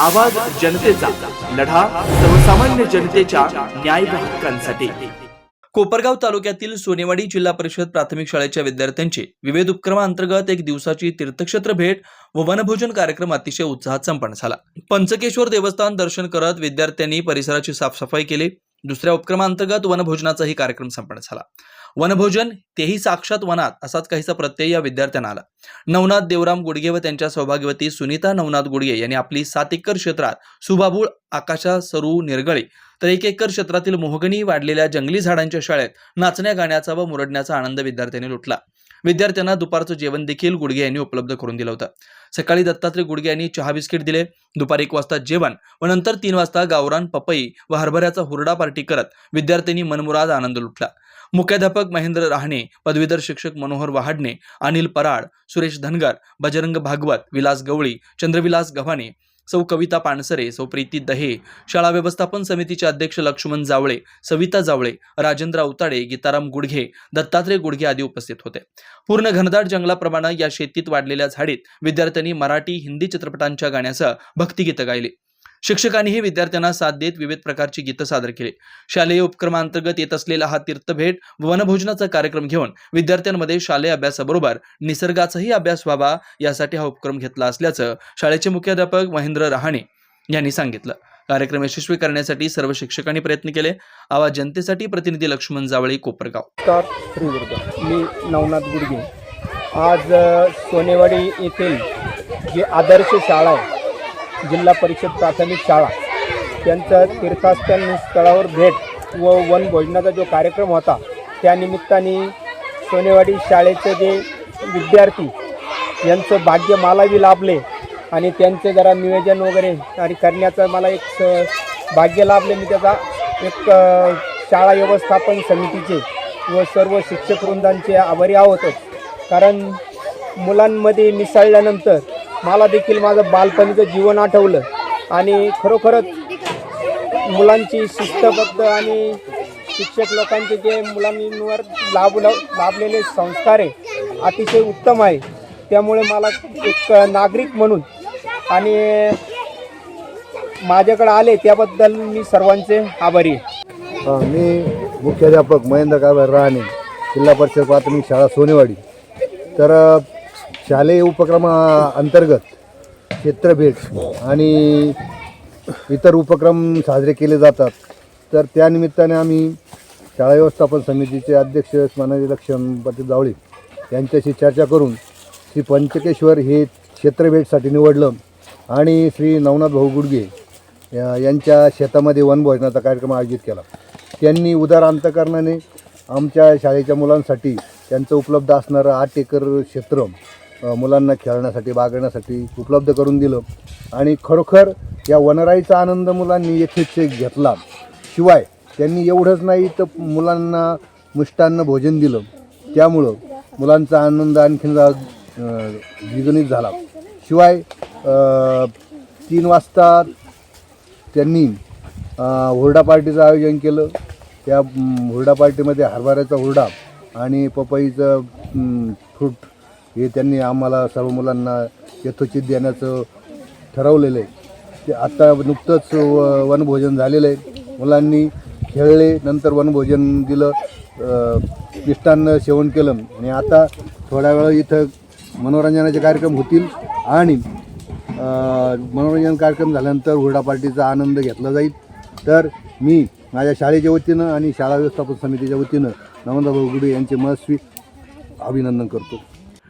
आवाज जनतेचा लढा सर्वसामान्य जनतेच्या न्याय हक्कांसाठी. कोपरगाव तालुक्यातील सोनेवाडी जिल्हा परिषद प्राथमिक शाळेच्या विद्यार्थ्यांची विविध उपक्रमांतर्गत एक दिवसाची तीर्थक्षेत्र भेट व वनभोजन कार्यक्रम अतिशय उत्साहात संपन्न झाला. पंचकेश्वर देवस्थान दर्शन करत विद्यार्थ्यांनी परिसराची साफसफाई केली. दुसऱ्या उपक्रमांतर्गत वनभोजनाचाही कार्यक्रम संपन्न झाला. वनभोजन तेही साक्षात वनात असाच काहीसा प्रत्यय या विद्यार्थ्यांना आला. नवनाथ देवराम गुडगे व त्यांच्या सौभाग्यवती सुनीता नवनाथ गुडगे यांनी आपली सात एकर क्षेत्रात सुबाबूळ आकाशा सरू निरगळे तर एक एकर क्षेत्रातील मोहगणी वाढलेल्या जंगली झाडांच्या शाळेत नाचण्या गाण्याचा व मुरडण्याचा आनंद विद्यार्थ्यांनी लुटला. विद्यार्थ्यांना दुपारचं जेवण देखील गुडगे यांनी उपलब्ध करून दिलं होतं. सकाळी दत्तात्रय गुडगे यांनी चहा बिस्किट दिले दुपारी एक वाजता जेवण व नंतर तीन वाजता गावरान पपई व हरभऱ्याचा हुरडा पार्टी करत विद्यार्थ्यांनी मनमुराद आनंद लुटला. मुख्याध्यापक महेंद्र राहणे पदवीधर शिक्षक मनोहर वहाडणे अनिल पराड सुरेश धनगर बजरंग भागवत विलास गवळी चंद्रविलास गव्हाणे सौ कविता पानसरे सौ प्रीती दहे शाळा व्यवस्थापन समितीचे अध्यक्ष लक्ष्मण जावळे सविता जावळे राजेंद्र अवताडे गीताराम गुडघे दत्तात्रय गुडघे आदी उपस्थित होते. पूर्ण घनदाट जंगलाप्रमाणे या शेतीत वाढलेल्या झाडीत विद्यार्थ्यांनी मराठी हिंदी चित्रपटांच्या गाण्यासह भक्तिगीतं गायली. शिक्षकांनीही विद्यार्थ्यांना साथ देत विविध प्रकारची गीतं सादर केली. शालेय उपक्रमांतर्गत येत असलेला हा तीर्थभेट वनभोजनाचा कार्यक्रम घेऊन विद्यार्थ्यांमध्ये शालेय अभ्यासाबरोबर निसर्गाचाही अभ्यास व्हावा यासाठी हा उपक्रम घेतला असल्याचं शाळेचे मुख्याध्यापक महेंद्र रहाणे यांनी सांगितलं. कार्यक्रम यशस्वी करण्यासाठी सर्व शिक्षकांनी प्रयत्न केले. आवाज जनतेसाठी प्रतिनिधी लक्ष्मण जावळे कोपरगाव. मी नवनाथ गुडगे. आज सोनेवाडी येथील जी आदर्श शाळा आहे जिल्हा परिषद प्राथमिक शाळा. त्यांचं तीर्थस्थान स्थळावर भेट व वन भोजनाचा जो कार्यक्रम होता त्यानिमित्ताने सोनेवाडी शाळेचे जे विद्यार्थी यांचं भाग्य मलाही लाभले आणि त्यांचे जरा नियोजन वगैरे आणि करण्याचं मला एक स- भाग्य लाभले. मी त्याचा एक शाळा व्यवस्थापन समितीचे व सर्व शिक्षक वृंदांचे आभारी आहोतच. कारण मुलांमध्ये मिसळल्यानंतर मला देखील माझं बालपणीचं जीवन आठवलं. आणि खरोखरच मुलांची शिस्तबद्ध आणि शिक्षक लोकांचे जे मुलांवर लाभ लाभलेले संस्कार आहे अतिशय उत्तम आहे. त्यामुळे मला एक नागरिक म्हणून आणि माझ्याकडे आले त्याबद्दल मी सर्वांचे आभारी मी मुख्याध्यापक महेंद्र काबर राहणे जिल्हा परिषद प्राथमिक शाळा सोनेवाडी. तर शालेय उपक्रमा अंतर्गत क्षेत्रभेट आणि इतर उपक्रम साजरे केले जातात. तर त्यानिमित्ताने आम्ही शाळा व्यवस्थापन समितीचे अध्यक्ष माननीय लक्ष्मण पाटील जावळे यांच्याशी चर्चा करून श्री पंचकेश्वर हे क्षेत्रभेटसाठी निवडलं आणि श्री नवनाथ भाऊ गुडगे या- यांच्या शेतामध्ये वनभोजनाचा कार्यक्रम आयोजित केला. त्यांनी उदार अंतकरणाने आमच्या शाळेच्या मुलांसाठी त्यांचं उपलब्ध असणारं आठ एकर क्षेत्र मुलांना खेळण्यासाठी बागण्यासाठी उपलब्ध करून दिलं. आणि खरोखर या वनराईचा आनंद मुलांनी येथेच घेतला. शिवाय त्यांनी एवढंच नाही तर मुलांना मिष्टान्न भोजन दिलं. त्यामुळं मुलांचा आनंद आणखीन जा- द्विगुणित झाला. शिवाय तीन वाजता त्यांनी हुरडा पार्टीचं आयोजन केलं. त्या हुरडा पार्टीमध्ये हरभऱ्याचा हुरडा आणि पपईचं फ्रूट हे त्यांनी आम्हाला सर्व मुलांना यथोचित देण्याचं ठरवलेलं आहे. ते आत्ता नुकतंच व वनभोजन झालेलं आहे. मुलांनी खेळले नंतर वनभोजन दिलं मिष्टान्न सेवन केलं. आणि आता थोड्या वेळ इथं मनोरंजनाचे कार्यक्रम होतील आणि मनोरंजन कार्यक्रम झाल्यानंतर हुरडा पार्टीचा आनंद घेतला जाईल. तर मी माझ्या शाळेच्या वतीनं आणि शाळा व्यवस्थापन समितीच्या वतीनं नवंदाभाऊ गुडे यांचे मनस्वी अभिनंदन करतो.